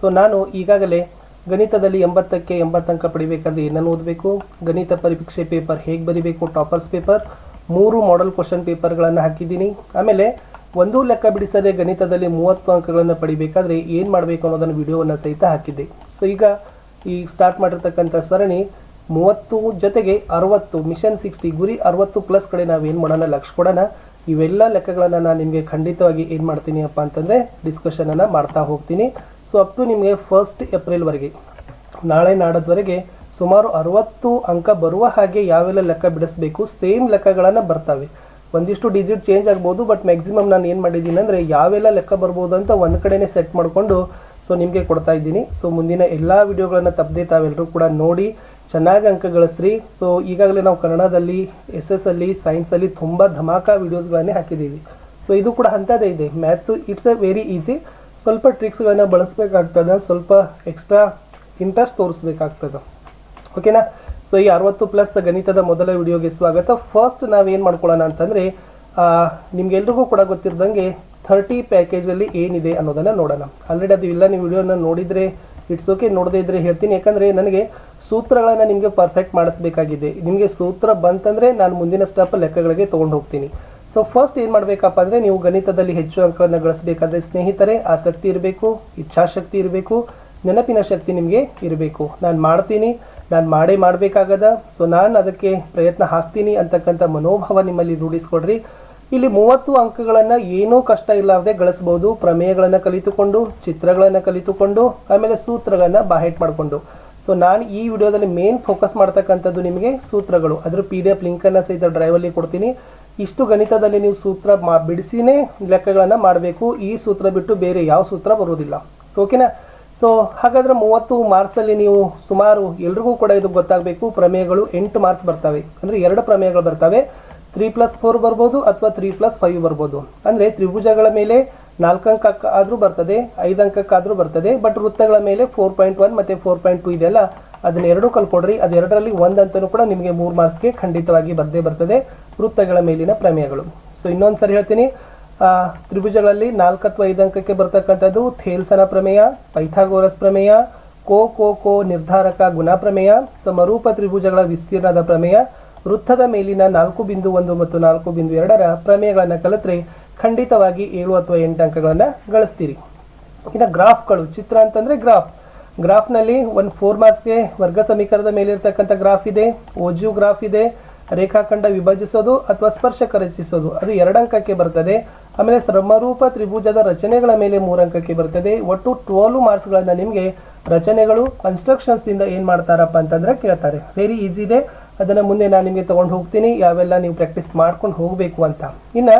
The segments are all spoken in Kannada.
ಸೊ ನಾನು ಈಗಾಗಲೇ ಗಣಿತದಲ್ಲಿ ಎಂಬತ್ತಕ್ಕೆ ಎಂಬತ್ತಂಕ ಪಡಿಬೇಕಾದ್ರೆ ಏನನ್ನು ಓದಬೇಕು? ಗಣಿತ ಪರೀಕ್ಷೆ ಪೇಪರ್ ಹೇಗೆ ಬರಿಬೇಕು? Toppers paper. ಮೂರು ಮಾಡೆಲ್ ಕ್ವಶನ್ ಪೇಪರ್ಗಳನ್ನು ಹಾಕಿದ್ದೀನಿ. ಆಮೇಲೆ ಒಂದು ಲೆಕ್ಕ ಬಿಡಿಸದೆ ಗಣಿತದಲ್ಲಿ ಮೂವತ್ತು ಅಂಕಗಳನ್ನು ಪಡಿಬೇಕಾದ್ರೆ ಏನು ಮಾಡಬೇಕು ಅನ್ನೋದನ್ನು ವಿಡಿಯೋವನ್ನು ಸಹಿತ ಹಾಕಿದ್ದೆ. ಸೊ ಈಗ ಈ ಸ್ಟಾರ್ಟ್ ಮಾಡಿರ್ತಕ್ಕಂಥ ಸರಣಿ ಮೂವತ್ತು ಜೊತೆಗೆ ಅರವತ್ತು ಮಿಷನ್ ಸಿಕ್ಸ್ಟಿ ಗುರಿ ಅರವತ್ತು ಪ್ಲಸ್ ಕಡೆ ನಾವು ಏನು ಮಾಡೋಣ? ಲಕ್ಷ ಕೊಡೋಣ. ಇವೆಲ್ಲ ಲೆಕ್ಕಗಳನ್ನು ನಾನು ನಿಮಗೆ ಖಂಡಿತವಾಗಿ ಏನು ಮಾಡ್ತೀನಿ ಅಪ್ಪ ಅಂತಂದರೆ ಡಿಸ್ಕಷನನ್ನು ಮಾಡ್ತಾ ಹೋಗ್ತೀನಿ. ಸೊ ಅಪ್ ಟು ನಿಮಗೆ ಫಸ್ಟ್ ಏಪ್ರಿಲ್ವರೆಗೆ ನಾಳೆ ನಾಡದವರೆಗೆ ಸುಮಾರು ಅರವತ್ತು ಅಂಕ ಬರುವ ಹಾಗೆ ಯಾವೆಲ್ಲ ಲೆಕ್ಕ ಬಿಡಿಸ್ಬೇಕು ಸೇಮ್ ಲೆಕ್ಕಗಳನ್ನು ಬರ್ತವೆ. ಒಂದಿಷ್ಟು ಡಿಜಿಟ್ ಚೇಂಜ್ ಆಗ್ಬೋದು ಬಟ್ ಮ್ಯಾಕ್ಸಿಮಮ್ ನಾನು ಏನು ಮಾಡಿದ್ದೀನಿ ಅಂದರೆ ಯಾವೆಲ್ಲ ಲೆಕ್ಕ ಬರ್ಬೋದು ಅಂತ ಒಂದು ಕಡೆನೇ ಸೆಟ್ ಮಾಡಿಕೊಂಡು ಸೊ ನಿಮಗೆ ಕೊಡ್ತಾ ಇದ್ದೀನಿ. ಸೊ ಮುಂದಿನ ಎಲ್ಲ ವಿಡಿಯೋಗಳನ್ನು ತಪ್ಪದೆ ತಾವೆಲ್ಲರೂ ಕೂಡ ನೋಡಿ, ಚೆನ್ನಾಗಿ ಅಂಕ ಗಳಿಸ್ರಿ. ಸೊ ಈಗಾಗಲೇ ನಾವು ಕನ್ನಡದಲ್ಲಿ ಎಸ್ ಎಸ್ ಅಲ್ಲಿ ಸೈನ್ಸಲ್ಲಿ ತುಂಬ ಧಮಾಕಾ ವಿಡಿಯೋಸ್ಗಳನ್ನೇ ಹಾಕಿದ್ದೀವಿ. ಸೊ ಇದು ಕೂಡ ಅಂಥದ್ದೇ ಇದೆ. Maths it's a very easy ಸ್ವಲ್ಪ ಟ್ರಿಕ್ಸ್ಗಳನ್ನ ಬಳಸಬೇಕಾಗ್ತದೆ, ಸ್ವಲ್ಪ ಎಕ್ಸ್ಟ್ರಾ ಇಂಟ್ರೆಸ್ಟ್ ತೋರಿಸ್ಬೇಕಾಗ್ತದೆ. ಓಕೆನಾ ಸೊ ಈ ಅರವತ್ತು ಪ್ಲಸ್ ಗಣಿತದ ಮೊದಲ ವಿಡಿಯೋಗೆ ಸ್ವಾಗತ. ಫಸ್ಟ್ ನಾವೇನು ಮಾಡ್ಕೊಳ್ಳೋಣ ಅಂತಂದರೆ ನಿಮ್ಗೆಲ್ರಿಗೂ ಕೂಡ ಗೊತ್ತಿರ್ದಂಗೆ ಥರ್ಟಿ ಪ್ಯಾಕೇಜಲ್ಲಿ ಏನಿದೆ ಅನ್ನೋದನ್ನು ನೋಡೋಣ. ಆಲ್ರೆಡಿ ಅದು ಇಲ್ಲ, ನೀವು ವಿಡಿಯೋನ ನೋಡಿದರೆ ಇಟ್ಸ್ ಓಕೆ ನೋಡದೇ ಇದ್ರೆ ಹೇಳ್ತೀನಿ. ಯಾಕಂದರೆ ನನಗೆ ಸೂತ್ರಗಳನ್ನು ನಿಮಗೆ ಪರ್ಫೆಕ್ಟ್ ಮಾಡಿಸ್ಬೇಕಾಗಿದೆ. ನಿಮಗೆ ಸೂತ್ರ ಬಂತಂದರೆ ನಾನು ಮುಂದಿನ ಸ್ಟೆಪ್ ಲೆಕ್ಕಗಳಿಗೆ ತೊಗೊಂಡು ಹೋಗ್ತೀನಿ. ಸೊ ಫಸ್ಟ್ ಏನು ಮಾಡಬೇಕಪ್ಪ ಅಂದರೆ ನೀವು ಗಣಿತದಲ್ಲಿ ಹೆಚ್ಚು ಅಂಕಗಳನ್ನು ಗಳಿಸಬೇಕಾದ್ರೆ ಸ್ನೇಹಿತರೆ, ಆಸಕ್ತಿ ಇರಬೇಕು, ಇಚ್ಛಾಶಕ್ತಿ ಇರಬೇಕು, ನೆನಪಿನ ಶಕ್ತಿ ನಿಮಗೆ ಇರಬೇಕು. ನಾನು ಮಾಡ್ತೀನಿ, ನಾನು ಮಾಡೇ ಮಾಡಬೇಕಾಗದ. ಸೊ ನಾನು ಅದಕ್ಕೆ ಪ್ರಯತ್ನ ಹಾಕ್ತೀನಿ ಅಂತಕ್ಕಂಥ ಮನೋಭಾವ ನಿಮ್ಮಲ್ಲಿ ರೂಢಿಸ್ಕೊಡ್ರಿ. ಇಲ್ಲಿ ಮೂವತ್ತು ಅಂಕಗಳನ್ನು ಏನೂ ಕಷ್ಟ ಇಲ್ಲದೆ ಗಳಿಸ್ಬೋದು. ಪ್ರಮೇಯಗಳನ್ನು ಕಲಿತುಕೊಂಡು, ಚಿತ್ರಗಳನ್ನು ಕಲಿತುಕೊಂಡು, ಆಮೇಲೆ ಸೂತ್ರಗಳನ್ನು ಬಾಹೆಟ್ ಮಾಡಿಕೊಂಡು. ಸೊ ನಾನು ಈ ವಿಡಿಯೋದಲ್ಲಿ ಮೇನ್ ಫೋಕಸ್ ಮಾಡ್ತಕ್ಕಂಥದ್ದು ನಿಮಗೆ ಸೂತ್ರಗಳು. ಅದರ ಪಿ ಡಿ ಎಫ್ ಲಿಂಕನ್ನು ಸಹಿತ ಡ್ರೈವಲ್ಲಿ ಕೊಡ್ತೀನಿ. ಇಷ್ಟು ಗಣಿತದಲ್ಲಿ ನೀವು ಸೂತ್ರ ಮಾ ಬಿಡಿಸಿನೇ ಲೆಕ್ಕಗಳನ್ನು ಮಾಡಬೇಕು. ಈ ಸೂತ್ರ ಬಿಟ್ಟು ಬೇರೆ ಯಾವ ಸೂತ್ರ ಬರೋದಿಲ್ಲ ಸೊ ಓಕೆನಾ ಸೊ ಹಾಗಾದರೆ ಮೂವತ್ತು ಮಾರ್ಕ್ಸಲ್ಲಿ ನೀವು ಸುಮಾರು ಎಲ್ರಿಗೂ ಕೂಡ ಇದು ಗೊತ್ತಾಗಬೇಕು. ಪ್ರಮೇಯಗಳು ಎಂಟು ಮಾರ್ಕ್ಸ್ ಬರ್ತವೆ. ಅಂದರೆ ಎರಡು ಪ್ರಮೇಯಗಳು ಬರ್ತವೆ. ತ್ರೀ ಪ್ಲಸ್ ಫೋರ್ ಬರ್ಬೋದು ಅಥವಾ ತ್ರೀ ಪ್ಲಸ್ ಫೈವ್ ಬರ್ಬೋದು. ಅಂದರೆ ತ್ರಿಭುಜಗಳ ಮೇಲೆ ನಾಲ್ಕು ಅಂಕ ಆದರೂ ಬರ್ತದೆ, ಐದು ಅಂಕಕ್ಕಾದರೂ ಬರ್ತದೆ ಬಟ್ ವೃತ್ತಗಳ ಮೇಲೆ ಫೋರ್ ಪಾಯಿಂಟ್ ಒನ್ ಮತ್ತು ಫೋರ್ ಪಾಯಿಂಟ್ ಟು ಇದೆಯಲ್ಲ ಅದನ್ನ ಎರಡು ಕಲ್ಕೊಡ್ರಿ ಅದೆರಡರಲ್ಲಿ ಒಂದು ಕೂಡ ನಿಮಗೆ ಮೂರು ಮಾರ್ಕ್ಸ್ಗೆ ಖಂಡಿತವಾಗಿ ಬಂದೇ ಬರ್ತದೆ. ವೃತ್ತಗಳ ಮೇಲಿನ ಪ್ರಮೇಯಗಳು. ಸೊ ಇನ್ನೊಂದು ಸರಿ ಹೇಳ್ತೀನಿ. ತ್ರಿಭುಜಗಳಲ್ಲಿ ನಾಲ್ಕು ಅಥವಾ ಐದು ಅಂಕಕ್ಕೆ ಬರ್ತಕ್ಕಂಥದ್ದು ಥೇಲ್ಸನ ಪ್ರಮೇಯ, ಪೈಥಾಗೋರಸ್ ಪ್ರಮೇಯ, ಕೋ ಕೋ ಕೋ ನಿರ್ಧಾರಕ ಗುಣ ಪ್ರಮೇಯ, ಸಮರೂಪ ತ್ರಿಭುಜಗಳ ವಿಸ್ತೀರ್ಣದ ಪ್ರಮೇಯ, ವೃತ್ತದ ಮೇಲಿನ ನಾಲ್ಕು ಬಿಂದು ಒಂದು ಮತ್ತು ನಾಲ್ಕು ಬಿಂದು ಎರಡರ ಪ್ರಮೇಯಗಳನ್ನು ಕಲಿತ್ರೆ ಖಂಡಿತವಾಗಿ ಏಳು ಅಥವಾ ಎಂಟು ಅಂಕಗಳನ್ನು ಗಳಿಸ್ತೀರಿ. ಇನ್ನು ಗ್ರಾಫ್ಗಳು, ಚಿತ್ರ ಅಂತಂದರೆ ಗ್ರಾಫ್. ಗ್ರಾಫ್ನಲ್ಲಿ ಒಂದು ಫೋರ್ ಮಾರ್ಕ್ಸ್ಗೆ ವರ್ಗ ಸಮೀಕರಣದ ಮೇಲಿರ್ತಕ್ಕಂಥ ಗ್ರಾಫ್ ಇದೆ, ಓಜು ಗ್ರಾಫ್ ಇದೆ, ರೇಖಾಖಂಡ ವಿಭಜಿಸೋದು ಅಥವಾ ಸ್ಪರ್ಶಕ ರಚಿಸೋದು. ಅದು ಎರಡಂಕಕ್ಕೆ ಬರ್ತದೆ. ಆಮೇಲೆ ಸಮರೂಪ ತ್ರಿಭುಜದ ರಚನೆಗಳ ಮೇಲೆ ಮೂರಂಕಕ್ಕೆ ಬರ್ತದೆ. ಒಟ್ಟು ಟ್ವೆಲ್ವ್ ಮಾರ್ಕ್ಸ್ಗಳನ್ನ ನಿಮಗೆ ರಚನೆಗಳು ಕನ್ಸ್ಟ್ರಕ್ಷನ್ಸ್ನಿಂದ ಏನು ಮಾಡ್ತಾರಪ್ಪ ಅಂತಂದ್ರೆ ಕೇಳ್ತಾರೆ. ವೆರಿ ಈಸಿ ಇದೆ. ಅದನ್ನು ಮುಂದೆ ನಾನು ನಿಮಗೆ ತೊಗೊಂಡು ಹೋಗ್ತೀನಿ. ಯಾವೆಲ್ಲ ನೀವು ಪ್ರಾಕ್ಟೀಸ್ ಮಾಡ್ಕೊಂಡು ಹೋಗಬೇಕು ಅಂತ. ಇನ್ನು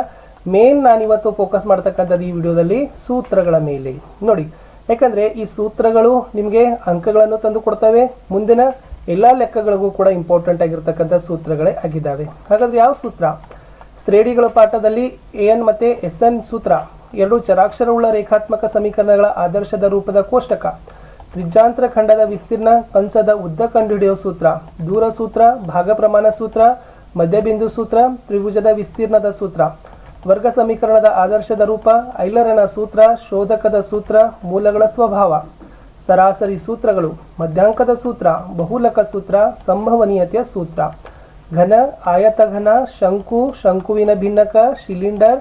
ಮೇನ್ ನಾನಿವತ್ತು ಫೋಕಸ್ ಮಾಡ್ತಕ್ಕಂಥದ್ದು ಈ ವಿಡಿಯೋದಲ್ಲಿ ಸೂತ್ರಗಳ ಮೇಲೆ. ನೋಡಿ ಯಾಕಂದ್ರೆ ಈ ಸೂತ್ರಗಳು ನಿಮಗೆ ಅಂಕಗಳನ್ನು ತಂದು ಕೊಡ್ತವೆ. ಮುಂದಿನ ಎಲ್ಲ ಲೆಕ್ಕಗಳಿಗೂ ಕೂಡ ಇಂಪಾರ್ಟೆಂಟ್ ಆಗಿರ್ತಕ್ಕಂಥ ಸೂತ್ರಗಳೇ ಆಗಿದ್ದಾವೆ. ಹಾಗಾದ್ರೆ ಯಾವ ಸೂತ್ರ? ಶ್ರೇಣಿಗಳ ಪಾಠದಲ್ಲಿ ಎ ಎನ್ ಮತ್ತೆ ಎಸ್ ಎನ್ ಸೂತ್ರ ಎರಡು ಚರಾಕ್ಷರವುಳ್ಳ ರೇಖಾತ್ಮಕ ಸಮೀಕರಣಗಳ ಆದರ್ಶದ ರೂಪದ ಕೋಷ್ಟಕ. ತ್ರಿಜ್ಯಾಂತರ ಖಂಡದ ವಿಸ್ತೀರ್ಣ ಕಂಸದ ಉದ್ದ ಕಂಡುಹಿಡಿಯುವ ಸೂತ್ರ. ದೂರ ಸೂತ್ರ, ಭಾಗ ಪ್ರಮಾಣ ಸೂತ್ರ, ಮಧ್ಯಬಿಂದು ಸೂತ್ರ, ತ್ರಿಭುಜದ ವಿಸ್ತೀರ್ಣದ ಸೂತ್ರ. ವರ್ಗ ಸಮೀಕರಣದ ಆದರ್ಶದ ರೂಪ ಐಲರನ ಸೂತ್ರ, ಶೋಧಕದ ಸೂತ್ರ, ಮೂಲಗಳ ಸ್ವಭಾವ. ಸರಾಸರಿ ಸೂತ್ರಗಳು, ಮಧ್ಯಾಂಕದ ಸೂತ್ರ, ಬಹುಲಕ ಸೂತ್ರ, ಸಂಭವನೀಯತೆಯ ಸೂತ್ರ. ಘನ, ಆಯತಘನ, ಶಂಕು, ಶಂಕುವಿನ ಭಿನ್ನಕ, ಶಿಲಿಂಡರ್,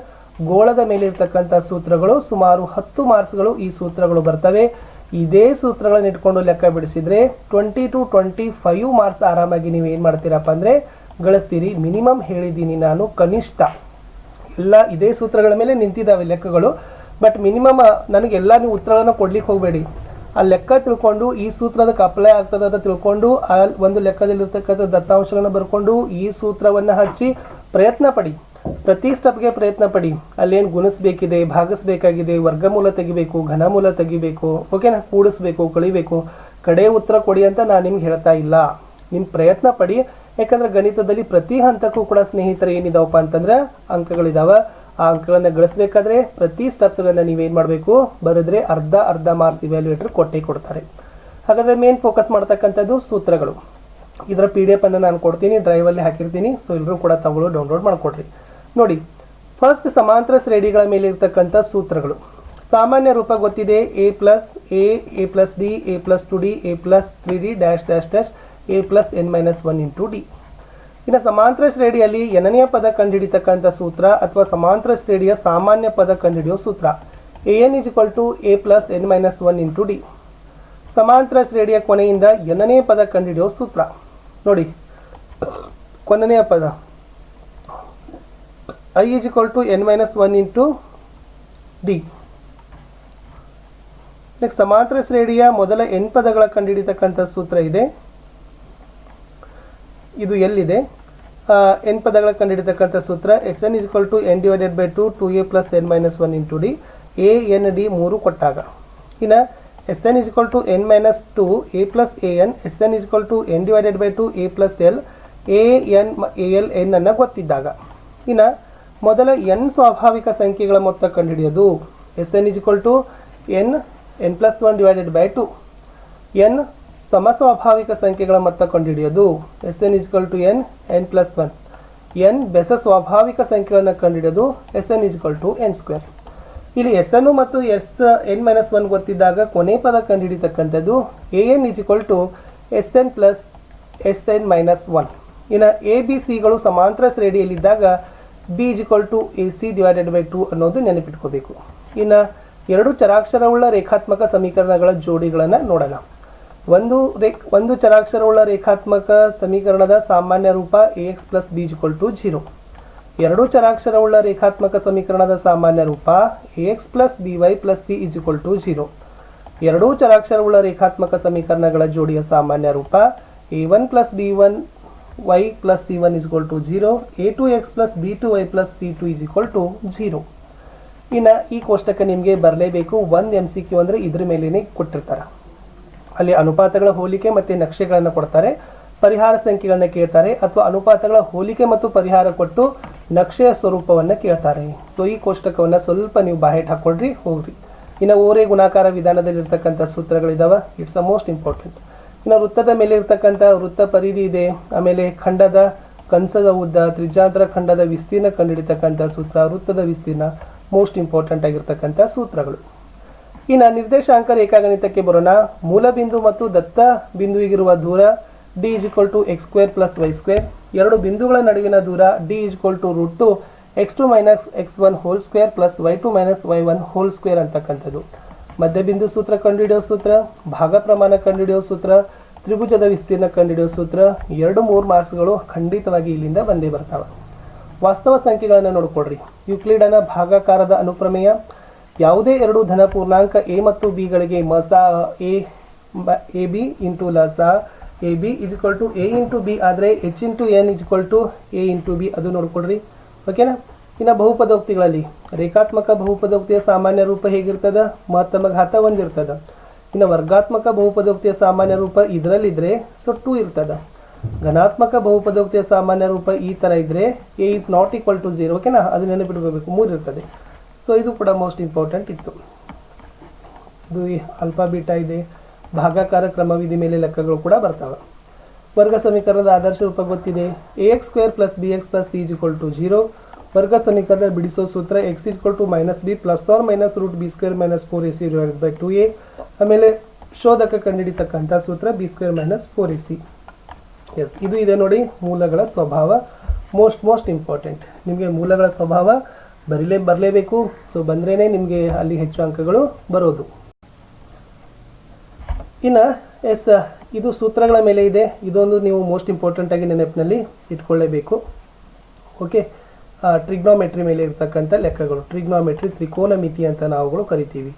ಗೋಳದ ಮೇಲೆ ಇರ್ತಕ್ಕಂಥ ಸೂತ್ರಗಳು ಸುಮಾರು ಹತ್ತು ಮಾರ್ಕ್ಸ್ಗಳು ಈ ಸೂತ್ರಗಳು ಬರ್ತವೆ. ಇದೇ ಸೂತ್ರಗಳನ್ನು ಇಟ್ಕೊಂಡು ಲೆಕ್ಕ ಬಿಡಿಸಿದ್ರೆ twenty two twenty five marks ಆರಾಮಾಗಿ ನೀವು ಏನು ಮಾಡ್ತೀರಪ್ಪ ಅಂದರೆ, ಗಳಿಸ್ತೀರಿ. ಮಿನಿಮಮ್ ಹೇಳಿದ್ದೀನಿ ನಾನು ಕನಿಷ್ಠ. ಎಲ್ಲ ಇದೇ ಸೂತ್ರಗಳ ಮೇಲೆ ನಿಂತಿದ್ದಾವೆ ಲೆಕ್ಕಗಳು. ಬಟ್ ಮಿನಿಮಮ್ ನನಗೆಲ್ಲ ನೀವು ಉತ್ತರಗಳನ್ನು ಕೊಡ್ಲಿಕ್ಕೆ ಹೋಗಬೇಡಿ. ಆ ಲೆಕ್ಕ ತಿಳ್ಕೊಂಡು, ಈ ಸೂತ್ರದಕ್ಕೆ ಅಪ್ಲೈ ಆಗ್ತದೆ ಅಂತ ತಿಳ್ಕೊಂಡು, ಆ ಒಂದು ಲೆಕ್ಕದಲ್ಲಿರ್ತಕ್ಕಂಥ ದತ್ತಾಂಶಗಳನ್ನು ಬರ್ಕೊಂಡು, ಈ ಸೂತ್ರವನ್ನು ಹಚ್ಚಿ ಪ್ರಯತ್ನ ಪಡಿ. ಪ್ರತಿ ಸ್ಟೆಪ್ಗೆ ಪ್ರಯತ್ನ ಪಡಿ. ಅಲ್ಲೇನು ಗುಣಿಸ್ಬೇಕಿದೆ, ಭಾಗಿಸ್ಬೇಕಾಗಿದೆ, ವರ್ಗಮೂಲ ತೆಗಿಬೇಕು, ಘನಮೂಲ ತೆಗಿಬೇಕು ಓಕೆನಾ ಕೂಡಿಸ್ಬೇಕು, ಕಳಿಬೇಕು. ಕಡೆ ಉತ್ತರ ಕೊಡಿ ಅಂತ ನಾನು ನಿಮ್ಗೆ ಹೇಳ್ತಾ ಇಲ್ಲ. ನಿಮ್ಮ ಪ್ರಯತ್ನ ಪಡಿ. ಯಾಕಂದ್ರೆ ಗಣಿತದಲ್ಲಿ ಪ್ರತಿ ಹಂತಕ್ಕೂ ಕೂಡ ಸ್ನೇಹಿತರೆ ಏನಿದಾವಪ್ಪ ಅಂತಂದ್ರೆ ಅಂಕಗಳಿದಾವ. ಆ ಅಂಕಗಳನ್ನ ಗಳಿಸಬೇಕಾದ್ರೆ ಪ್ರತಿ ಸ್ಟೆಪ್ಸ್ಗಳನ್ನ ನೀವೇನು ಮಾಡಬೇಕು? ಬರೆದ್ರೆ ಅರ್ಧ ಅರ್ಧ ಮಾರ್ಕ್ಸ್ ಇವ್ಯಾಲ್ಯೂಯೇಟರ್ ಕೊಟ್ಟೇ ಕೊಡ್ತಾರೆ. ಹಾಗಾದ್ರೆ ಮೇನ್ ಫೋಕಸ್ ಮಾಡ್ತಕ್ಕಂಥದ್ದು ಸೂತ್ರಗಳು. ಇದರ ಪಿ ಡಿ ಎಫ್ ಅನ್ನು ನಾನು ಕೊಡ್ತೀನಿ ಡ್ರೈವಲ್ಲಿ ಹಾಕಿರ್ತೀನಿ ಸೊ ಎಲ್ಲರೂ ಕೂಡ ತಗೊಳ್ಳೋ ಡೌನ್ಲೋಡ್ ಮಾಡ್ಕೊಡ್ರಿ. ನೋಡಿ ಫಸ್ಟ್ ಸಮಾಂತರ ಶ್ರೇಣಿಗಳ ಮೇಲೆ ಇರ್ತಕ್ಕಂಥ ಸೂತ್ರಗಳು. ಸಾಮಾನ್ಯ ರೂಪ ಗೊತ್ತಿದೆ a plus a a plus d a plus two d a plus three d dash dash dash a plus n minus one into d ಇನ್ನು ಸಮಾಂತರ ಶ್ರೇಣಿಯಲ್ಲಿ ಎನನೆಯ ಪದ ಕಂಡುಹಿಡಿತಕ್ಕಂಥ ಸೂತ್ರ ಅಥವಾ ಸಮಾಂತರ ಶ್ರೇಣಿಯ ಸಾಮಾನ್ಯ ಪದ ಕಂಡುಹಿಡಿಯೋ ಸೂತ್ರ. A n is equal to a plus n minus one into d ಸಮಾಂತರ ಶ್ರೇಣಿಯ ಕೊನೆಯಿಂದ ಎನನೇ ಪದ ಕಂಡುಹಿಡಿಯೋ ಸೂತ್ರ. ನೋಡಿ, ಕೊನೆಯ ಪದ. I is equal to n minus one into d next ಸಮಾಂತರ ಶ್ರೇಣಿಯ ಮೊದಲ ಎನ್ ಪದಗಳ ಕಂಡುಹಿಡಿತಕ್ಕಂಥ ಸೂತ್ರ ಇದೆ. ಇದು ಎಲ್ಲಿದೆ? ಎನ್ ಪದಗಳ ಕಂಡುಹಿಡಿತಕ್ಕಂಥ ಸೂತ್ರ s n is to n divided by two two a plus n minus one into d a n d ಮೂರು ಕೊಟ್ಟಾಗ. ಇನ್ನು s n is to n minus two a plus a n s n is to n divided by two a plus l a n a l n ಅನ್ನು ಗೊತ್ತಿದ್ದಾಗ. ಇನ್ನು ಮೊದಲ ಎನ್ ಸ್ವಾಭಾವಿಕ ಸಂಖ್ಯೆಗಳ ಮೊತ್ತ ಕಂಡುಹಿಡಿಯೋದು. S n is to n n plus one divided by two n ಸಮಸ್ವಾಭಾವಿಕ ಸಂಖ್ಯೆಗಳ ಮೊತ್ತ ಕಂಡುಹಿಡಿಯೋದು s n is equal to n n plus one n ಬೆಸ ಸ್ವಾಭಾವಿಕ ಸಂಖ್ಯೆಗಳನ್ನು ಕಂಡುಹಿಡಿಯೋದು s n is equal to n square ಇಲ್ಲಿ ಎಸ್ ಎನ್ ಮತ್ತು ಎಸ್ ಎನ್ ಮೈನಸ್ ಒನ್ ಗೊತ್ತಿದ್ದಾಗ ಕೊನೆ ಪದ ಕಂಡುಹಿಡಿತಕ್ಕಂಥದ್ದು a n is equal to s n plus s n minus one ಇನ್ನು ಎ ಬಿ ಸಿಗಳು ಸಮಾಂತರ ಶ್ರೇಣಿಯಲ್ಲಿದ್ದಾಗ b is equal to a c divided by two ಅನ್ನೋದು ನೆನಪಿಟ್ಕೋಬೇಕು. ಇನ್ನು ಎರಡು ಚರಾಕ್ಷರವುಳ್ಳ ರೇಖಾತ್ಮಕ ಸಮೀಕರಣಗಳ ಜೋಡಿಗಳನ್ನು ನೋಡೋಣ. ಒಂದು ರೇ ಒಂದು ಚರಾಕ್ಷರವುಳ್ಳ ರೇಖಾತ್ಮಕ ಸಮೀಕರಣದ ಸಾಮಾನ್ಯ ರೂಪ a x plus b equal to zero ಎರಡು ಚರಾಕ್ಷರವುಳ್ಳ ರೇಖಾತ್ಮಕ ಸಮೀಕರಣದ ಸಾಮಾನ್ಯ ರೂಪ a x plus b y plus c is to zero ಎರಡೂ ಚರಾಕ್ಷರವುಳ್ಳ ರೇಖಾತ್ಮಕ ಸಮೀಕರಣಗಳ ಜೋಡಿಯ ಸಾಮಾನ್ಯ ರೂಪ a one plus b one y plus c one is to zero a two x plus b two y plus c two is equal to zero ಇನ್ನು ಈ ಕೋಷ್ಟಕ ನಿಮಗೆ ಬರಲೇಬೇಕು ಒಂದು ಎಂ ಸಿ ಕ್ಯೂ ಅಂದರೆ ಇದ್ರ ಮೇಲೇ ಕೊಟ್ಟಿರ್ತಾರೆ. ಅಲ್ಲಿ ಅನುಪಾತಗಳ ಹೋಲಿಕೆ ಮತ್ತು ನಕ್ಷೆಗಳನ್ನು ಕೊಡ್ತಾರೆ, ಪರಿಹಾರ ಸಂಖ್ಯೆಗಳನ್ನು ಕೇಳ್ತಾರೆ, ಅಥವಾ ಅನುಪಾತಗಳ ಹೋಲಿಕೆ ಮತ್ತು ಪರಿಹಾರ ಕೊಟ್ಟು ನಕ್ಷೆಯ ಸ್ವರೂಪವನ್ನು ಕೇಳ್ತಾರೆ. ಸೊ ಈ ಕೋಷ್ಟಕವನ್ನು ಸ್ವಲ್ಪ ನೀವು ಬಾಹೆಟ್ ಹಾಕೊಳ್ರಿ, ಹೋಗ್ರಿ. ಇನ್ನು ಓರೆ ಗುಣಾಕಾರ ವಿಧಾನದಲ್ಲಿರ್ತಕ್ಕಂಥ ಸೂತ್ರಗಳಿದಾವೆ ಇಟ್ಸ್ ಅ ಮೋಸ್ಟ್ ಇಂಪಾರ್ಟೆಂಟ್ ಇನ್ನು ವೃತ್ತದ ಮೇಲೆ ಇರ್ತಕ್ಕಂಥ ವೃತ್ತ ಪರಿಧಿ ಇದೆ, ಆಮೇಲೆ ಖಂಡದ ಕಂಸದ ಉದ್ದ ತ್ರಿಜಾಂತರ ಖಂಡದ ವಿಸ್ತೀರ್ಣ ಕಂಡುಹಿಡಿತಕ್ಕಂಥ ಸೂತ್ರ, ವೃತ್ತದ ವಿಸ್ತೀರ್ಣ ಮೋಸ್ಟ್ ಇಂಪಾರ್ಟೆಂಟ್ ಆಗಿರ್ತಕ್ಕಂಥ ಸೂತ್ರಗಳು. ಇನ್ನು ನಿರ್ದೇಶಾಂಕ ರೇಖಾಗಣಿತಕ್ಕೆ ಬರೋಣ. ಮೂಲ ಬಿಂದು ಮತ್ತು ದತ್ತ ಬಿಂದುವಿಗಿರುವ ದೂರ d is equal to x square plus y square ಎರಡು ಬಿಂದುಗಳ ನಡುವಿನ ದೂರ d is equal to root to x two minus x one whole square plus y two minus y one whole square ಅಂತಕ್ಕಂಥದ್ದು. ಮಧ್ಯಬಿಂದು ಸೂತ್ರ ಕಂಡುಹಿಡಿಯೋ ಸೂತ್ರ, ಭಾಗ ಪ್ರಮಾಣ ಕಂಡುಹಿಡಿಯೋ ಸೂತ್ರ, ತ್ರಿಭುಜದ ವಿಸ್ತೀರ್ಣ ಕಂಡುಹಿಡಿಯೋ ಸೂತ್ರ, ಎರಡು ಮೂರು ಮಾರ್ಕ್ಸ್ಗಳು ಖಂಡಿತವಾಗಿ ಇಲ್ಲಿಂದ ಬಂದೇ ಬರ್ತಾವೆ. ವಾಸ್ತವ ಸಂಖ್ಯೆಗಳನ್ನು ನೋಡಿಕೊಡ್ರಿ ಯುಕ್ಲಿಡನ ಭಾಗಾಕಾರದ ಅನುಪ್ರಮೇಯ ಯಾವುದೇ ಎರಡು ಧನ ಪೂರ್ಣಾಂಕ ಎ ಮತ್ತು ಬಿಗಳಿಗೆ ಮಸ A A, B into ಲಸ a, b is equal to a into b ಆದರೆ h into n is equal to a into b ಅದು ನೋಡ್ಕೊಡ್ರಿ ಓಕೆನಾ ಇನ್ನು ಬಹುಪದೋಕ್ತಿಗಳಲ್ಲಿ ರೇಖಾತ್ಮಕ ಬಹುಪದೋಕ್ತಿಯ ಸಾಮಾನ್ಯ ರೂಪ ಹೇಗಿರ್ತದೆ? ಮಹತ್ತಮ ಘಾತ ಒಂದಿರ್ತದ ಇನ್ನು ವರ್ಗಾತ್ಮಕ ಬಹುಪದೋಕ್ತಿಯ ಸಾಮಾನ್ಯ ರೂಪ ಇದರಲ್ಲಿದ್ದರೆ ಸೊ ಇರ್ತದೆ. ಘನಾತ್ಮಕ ಬಹುಪದೋಕ್ತಿಯ ಸಾಮಾನ್ಯ ರೂಪ ಈ ಥರ ಇದ್ದರೆ a is not equal to zero. ಓಕೆನಾ ಅದು ನೆನಪಿಟ್ಕೋಬೇಕು. ಮೂರು ಇರ್ತದೆ. ಸೊ ಇದು ಕೂಡ ಮೋಸ್ಟ್ ಇಂಪಾರ್ಟೆಂಟ್ ಇತ್ತು. ಇದು ಈ ಅಲ್ಫಾ ಬೀಟಾ ಇದೆ, ಭಾಗಾಕಾರ ಕ್ರಮವಿಧಿ ಮೇಲೆ ಲೆಕ್ಕಗಳು ಕೂಡ ಬರ್ತಾವೆ. ವರ್ಗ ಸಮೀಕರಣದ ಆದರ್ಶ ರೂಪ ಗೊತ್ತಿದೆ. A x square plus b x plus c equal to zero ವರ್ಗ ಸಮೀಕರಣ ಬಿಡಿಸೋ ಸೂತ್ರ x equal to minus b plus or minus root b square minus four a c divided by two a ಆಮೇಲೆ ಶೋಧಕ ಕಂಡುಹಿಡಿತಕ್ಕಂಥ ಸೂತ್ರ b square minus four a c S ಇದು ಇದೆ ನೋಡಿ ಮೂಲಗಳ ಸ್ವಭಾವ. ಮೋಸ್ಟ್ ಮೋಸ್ಟ್ ಇಂಪಾರ್ಟೆಂಟ್ ನಿಮಗೆ ಮೂಲಗಳ ಸ್ವಭಾವ ಬರೀಲೇ ಬರಲೇಬೇಕು. ಸೊ ಬಂದ್ರೇ ನಿಮಗೆ ಅಲ್ಲಿ ಹೆಚ್ಚು ಅಂಕಗಳು ಬರೋದು. ಇನ್ನು, ಎಸ್, ಇದು ಸೂತ್ರಗಳ ಮೇಲೆ ಇದೆ. ಇದೊಂದು ನೀವು ಮೋಸ್ಟ್ ಇಂಪಾರ್ಟೆಂಟಾಗಿ ನೆನಪಿನಲ್ಲಿ ಇಟ್ಕೊಳ್ಳೇಬೇಕು. ಓಕೆ ಟ್ರಿಗ್ನೋಮೆಟ್ರಿ ಮೇಲೆ ಇರ್ತಕ್ಕಂಥ ಲೆಕ್ಕಗಳು. ಟ್ರಿಗ್ನೋಮೆಟ್ರಿ ತ್ರಿಕೋನ ಮಿತಿ ಅಂತ ನಾವುಗಳು ಕರಿತೀವಿ.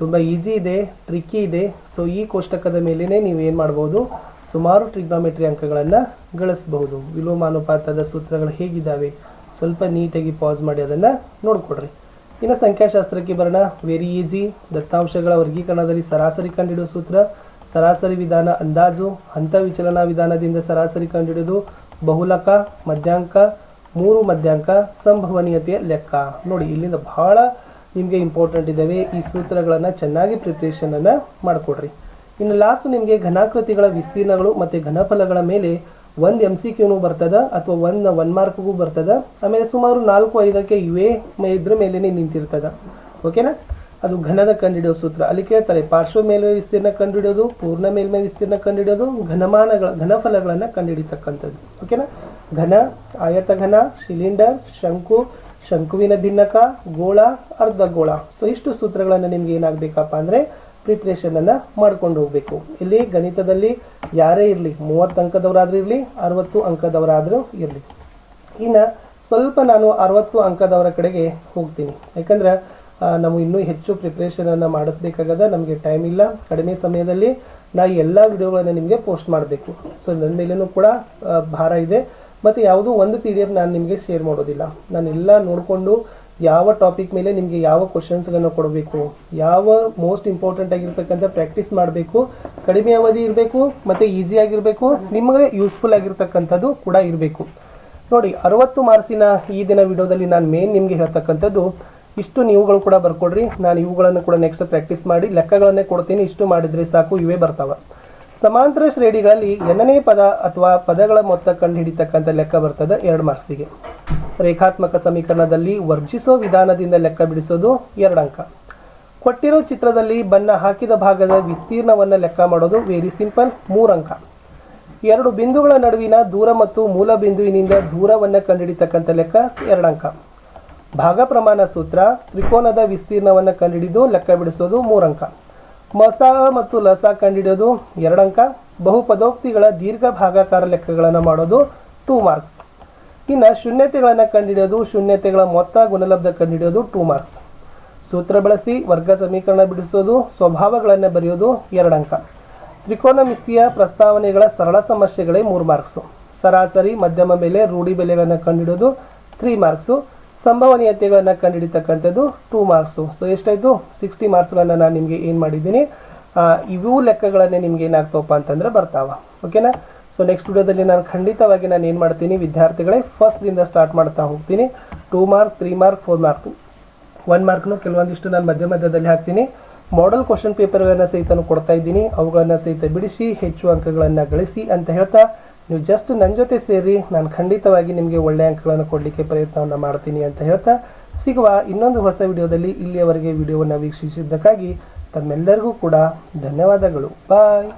ತುಂಬ ಈಸಿ ಇದೆ ಟ್ರಿಕ್ಕಿ ಇದೆ. ಸೊ ಈ ಕೋಷ್ಟಕದ ಮೇಲೇ ನೀವು ಏನು ಮಾಡ್ಬೋದು? ಸುಮಾರು ಟ್ರಿಗ್ನೋಮೆಟ್ರಿ ಅಂಕಗಳನ್ನು ಗಳಿಸ್ಬಹುದು. ವಿಲೋಮಾನುಪಾತದ ಸೂತ್ರಗಳು ಹೇಗಿದ್ದಾವೆ? ಸ್ವಲ್ಪ ನೀಟಾಗಿ ಪಾಸ್ ಮಾಡಿ ಅದನ್ನು ನೋಡಿಕೊಡ್ರಿ. ಇನ್ನು ಸಂಖ್ಯಾಶಾಸ್ತ್ರಕ್ಕೆ ಬರೋಣ. ವೆರಿ ಈಸಿ ದತ್ತಾಂಶಗಳ ವರ್ಗೀಕರಣದಲ್ಲಿ ಸರಾಸರಿ ಕಂಡುಹಿಡಿಯೋ ಸೂತ್ರ, ಸರಾಸರಿ ವಿಧಾನ ಅಂದಾಜು, ಹಂತ ವಿಚಲನ ವಿಧಾನದಿಂದ ಸರಾಸರಿ ಕಂಡುಹಿಡಿದು, ಬಹುಲಕ, ಮಧ್ಯಾಂಕ, ಮೂರು ಮಧ್ಯಾಂಕ ಸಂಭವನೀಯತೆಯ ಲೆಕ್ಕ. ನೋಡಿ, ಇಲ್ಲಿಂದ ಬಹಳ ನಿಮಗೆ ಇಂಪಾರ್ಟೆಂಟ್ ಇದ್ದಾವೆ ಈ ಸೂತ್ರಗಳನ್ನು ಚೆನ್ನಾಗಿ ಪ್ರಿಪ್ರೇಷನನ್ನು ಮಾಡಿಕೊಡ್ರಿ. ಇನ್ನು ಲಾಸ್ಟ್ ನಿಮಗೆ ಘನಾಕೃತಿಗಳ ವಿಸ್ತೀರ್ಣಗಳು ಮತ್ತು ಘನಫಲಗಳ ಮೇಲೆ ಒಂದು ಎಂ ಸಿ ಕ್ಯೂನು ಬರ್ತದ ಅಥವಾ ಒಂದು ಒನ್ ಮಾರ್ಕ್ಗೂ ಬರ್ತದ. ಆಮೇಲೆ ಸುಮಾರು ನಾಲ್ಕು ಐದಕ್ಕೆ ಇವೇ ಇದ್ರ ಮೇಲೇ ನಿಂತಿರ್ತದ. ಓಕೆನಾ? ಅದು ಘನದ ಕಂಡುಹಿಡಿಯೋ ಸೂತ್ರ. ಅಲ್ಲಿ ಕೇಳ್ತಾರೆ, ಪಾರ್ಶ್ವ ಮೇಲ್ಮೈ ವಿಸ್ತೀರ್ಣ ಕಂಡುಹಿಡಿಯೋದು, ಪೂರ್ಣ ಮೇಲ್ಮೈ ವಿಸ್ತೀರ್ಣ ಕಂಡುಹಿಡಿಯೋದು, ಘನಮಾನಗಳ, ಘನಫಲಗಳನ್ನು ಕಂಡುಹಿಡಿತಕ್ಕಂಥದ್ದು. ಓಕೆನಾ? ಘನ, ಆಯತ ಘನ ಸಿಲಿಂಡರ್ ಶಂಕು, ಶಂಕುವಿನ ಭಿನ್ನಕ, ಗೋಳ ಅರ್ಧ ಗೋಳ ಸೊ ಇಷ್ಟು ಸೂತ್ರಗಳನ್ನು ನಿಮ್ಗೆ ಏನಾಗಬೇಕಪ್ಪ ಅಂದರೆ ಪ್ರಿಪ್ರೇಷನನ್ನು ಮಾಡ್ಕೊಂಡು ಹೋಗಬೇಕು. ಇಲ್ಲಿ ಗಣಿತದಲ್ಲಿ ಯಾರೇ ಇರಲಿ, ಮೂವತ್ತು ಅಂಕದವರಾದರೂ ಇರಲಿ, ಅರವತ್ತು ಅಂಕದವರಾದರೂ ಇರಲಿ. ಇನ್ನು ಸ್ವಲ್ಪ ನಾನು ಅರವತ್ತು ಅಂಕದವರ ಕಡೆಗೆ ಹೋಗ್ತೀನಿ. ಯಾಕಂದ್ರೆ ನಾವು ಇನ್ನೂ ಹೆಚ್ಚು ಪ್ರಿಪ್ರೇಷನನ್ನು ಮಾಡಿಸ್ಬೇಕಾಗದ ನಮಗೆ ಟೈಮ್ ಇಲ್ಲ. ಕಡಿಮೆ ಸಮಯದಲ್ಲಿ ನಾ ಎಲ್ಲ ವಿಡಿಯೋಗಳನ್ನು ನಿಮಗೆ ಪೋಸ್ಟ್ ಮಾಡಬೇಕು. ಸೊ ನನ್ನ ಮೇಲೂ ಕೂಡ ಭಾರ ಇದೆ. ಮತ್ತು ಯಾವುದೂ ಒಂದು ಪಿ ಡಿ ಎಫ್ ನಾನು ನಿಮಗೆ ಶೇರ್ ಮಾಡೋದಿಲ್ಲ. ನಾನು ಎಲ್ಲ ನೋಡಿಕೊಂಡು ಯಾವ ಟಾಪಿಕ್ ಮೇಲೆ ನಿಮಗೆ ಯಾವ ಕ್ವಶನ್ಸ್ಗಳನ್ನು ಕೊಡಬೇಕು, ಯಾವ ಮೋಸ್ಟ್ ಇಂಪಾರ್ಟೆಂಟ್ ಆಗಿರ್ತಕ್ಕಂಥ ಪ್ರಾಕ್ಟೀಸ್ ಮಾಡಬೇಕು, ಕಡಿಮೆ ಅವಧಿ ಇರಬೇಕು ಮತ್ತು ಈಸಿ ಆಗಿರಬೇಕು, ನಿಮಗೆ ಯೂಸ್ಫುಲ್ ಆಗಿರ್ತಕ್ಕಂಥದ್ದು ಕೂಡ ಇರಬೇಕು. ನೋಡಿ, ಅರವತ್ತು ಮಾರ್ಕ್ಸಿನ ಈ ದಿನ ವಿಡಿಯೋದಲ್ಲಿ ನಾನು ಮೇನ್ ನಿಮಗೆ ಹೇಳ್ತಕ್ಕಂಥದ್ದು, ಇಷ್ಟು ನೀವುಗಳು ಕೂಡ ಬರ್ಕೊಡ್ರಿ, ನಾನು ಇವುಗಳನ್ನು ಕೂಡ ನೆಕ್ಸ್ಟ್ ಪ್ರಾಕ್ಟೀಸ್ ಮಾಡಿ ಲೆಕ್ಕಗಳನ್ನೇ ಕೊಡ್ತೀನಿ, ಇಷ್ಟು ಮಾಡಿದರೆ ಸಾಕು, ಇವೇ ಬರ್ತಾವ. ಸಮಾಂತರ ಶ್ರೇಣಿಗಳಲ್ಲಿ ಎನ್ನನೇ ಪದ ಅಥವಾ ಪದಗಳ ಮೊತ್ತ ಕಂಡು ಹಿಡಿತಕ್ಕಂಥ ಲೆಕ್ಕ ಬರ್ತದೆ ಎರಡು ಮಾರ್ಕ್ಸಿಗೆ. ರೇಖಾತ್ಮಕ ಸಮೀಕರಣದಲ್ಲಿ ವರ್ಜಿಸೋ ವಿಧಾನದಿಂದ ಲೆಕ್ಕ ಬಿಡಿಸೋದು ಎರಡು ಅಂಕ. ಕೊಟ್ಟಿರೋ ಚಿತ್ರದಲ್ಲಿ ಬಣ್ಣ ಹಾಕಿದ ಭಾಗದ ವಿಸ್ತೀರ್ಣವನ್ನು ಲೆಕ್ಕ ಮಾಡೋದು ವೆರಿ ಸಿಂಪಲ್ ಮೂರು ಅಂಕ. ಎರಡು ಬಿಂದುಗಳ ನಡುವಿನ ದೂರ ಮತ್ತು ಮೂಲ ಬಿಂದುವಿನಿಂದ ದೂರವನ್ನು ಕಂಡುಹಿಡಿತಕ್ಕಂಥ ಲೆಕ್ಕ ಎರಡು ಅಂಕ. ಭಾಗ ಪ್ರಮಾಣ ಸೂತ್ರ ತ್ರಿಕೋನದ ವಿಸ್ತೀರ್ಣವನ್ನು ಕಂಡುಹಿಡಿದು ಲೆಕ್ಕ ಬಿಡಿಸೋದು ಮೂರು ಅಂಕ. ಮಸ ಮತ್ತು ಲಸ ಕಂಡುಹಿಡಿಯೋದು ಎರಡು ಅಂಕ. ಬಹುಪದೋಕ್ತಿಗಳ ದೀರ್ಘ ಭಾಗಾಕಾರ ಲೆಕ್ಕಗಳನ್ನು ಮಾಡೋದು ಟೂ ಮಾರ್ಕ್ಸ್ ಇನ್ನು ಶೂನ್ಯತೆಗಳನ್ನು ಕಂಡುಹಿಡಿಯೋದು ಶೂನ್ಯತೆಗಳ ಮೊತ್ತ ಗುಣಲಬ್ಧ ಕಂಡುಹಿಡಿಯೋದು ಟೂ ಮಾರ್ಕ್ಸ್ ಸೂತ್ರ ಬಳಸಿ ವರ್ಗ ಸಮೀಕರಣ ಬಿಡಿಸೋದು, ಸ್ವಭಾವಗಳನ್ನು ಬರೆಯೋದು ಎರಡು ಅಂಕ. ತ್ರಿಕೋನಮಿತಿಯ ಪ್ರಸ್ತಾವನೆಗಳ ಸರಳ ಸಮಸ್ಯೆಗಳೇ ಮೂರು ಮಾರ್ಕ್ಸು ಸರಾಸರಿ, ಮಧ್ಯಮ ಬೆಲೆ, ರೂಢಿ ಬೆಲೆಗಳನ್ನು ಕಂಡುಹಿಡಿಯೋದು ತ್ರೀ ಮಾರ್ಕ್ಸು ಸಂಭವನೀಯತೆಗಳನ್ನು ಕಂಡುಹಿಡಿತಕ್ಕಂಥದ್ದು ಟೂ ಮಾರ್ಕ್ಸು ಸೊ ಎಷ್ಟಾಯಿತು? ಸಿಕ್ಸ್ಟಿ ಮಾರ್ಕ್ಸ್ಗಳನ್ನು ನಾನು ನಿಮಗೆ ಏನು ಮಾಡಿದ್ದೀನಿ. ಇವು ಲೆಕ್ಕಗಳನ್ನೇ ನಿಮ್ಗೆ ಏನಾಗ್ತವಪ್ಪ ಅಂತಂದ್ರೆ ಬರ್ತಾವ. ಓಕೆನಾ ಸೊ ನೆಕ್ಸ್ಟ್ ವಿಡಿಯೋದಲ್ಲಿ ನಾನು ಖಂಡಿತವಾಗಿ ನಾನು ಏನು ಮಾಡ್ತೀನಿ ವಿದ್ಯಾರ್ಥಿಗಳೇ ಫಸ್ಟ್ದಿಂದ ಸ್ಟಾರ್ಟ್ ಮಾಡ್ತಾ ಹೋಗ್ತೀನಿ. Two mark three mark four mark one ಮಾರ್ಕ್ನು ಕೆಲವೊಂದಿಷ್ಟು ನಾನು ಮಧ್ಯ ಮಧ್ಯದಲ್ಲಿ ಹಾಕ್ತೀನಿ. ಮಾಡೆಲ್ ಕ್ವಶನ್ ಪೇಪರ್ಗಳನ್ನು ಸಹಿತ ಕೊಡ್ತಾ ಇದ್ದೀನಿ. ಅವುಗಳನ್ನು ಸಹಿತ ಬಿಡಿಸಿ, ಹೆಚ್ಚು ಅಂಕಗಳನ್ನು ಗಳಿಸಿ ಅಂತ ಹೇಳ್ತಾ ನೀವು ಜಸ್ಟ್ ನನ್ನ ಜೊತೆ ಸೇರಿ ನಾನು ಖಂಡಿತವಾಗಿ ನಿಮಗೆ ಒಳ್ಳೆಯ ಅಂಕಗಳನ್ನು ಕೊಡಲಿಕ್ಕೆ ಪ್ರಯತ್ನವನ್ನು ಮಾಡ್ತೀನಿ ಅಂತ ಹೇಳ್ತಾ, ಸಿಗುವ ಇನ್ನೊಂದು ಹೊಸ ವಿಡಿಯೋದಲ್ಲಿ ಇಲ್ಲಿಯವರೆಗೆ ವಿಡಿಯೋವನ್ನು ವೀಕ್ಷಿಸಿದ್ದಕ್ಕಾಗಿ ತಮ್ಮೆಲ್ಲರಿಗೂ ಕೂಡ ಧನ್ಯವಾದಗಳು. ಬಾಯ್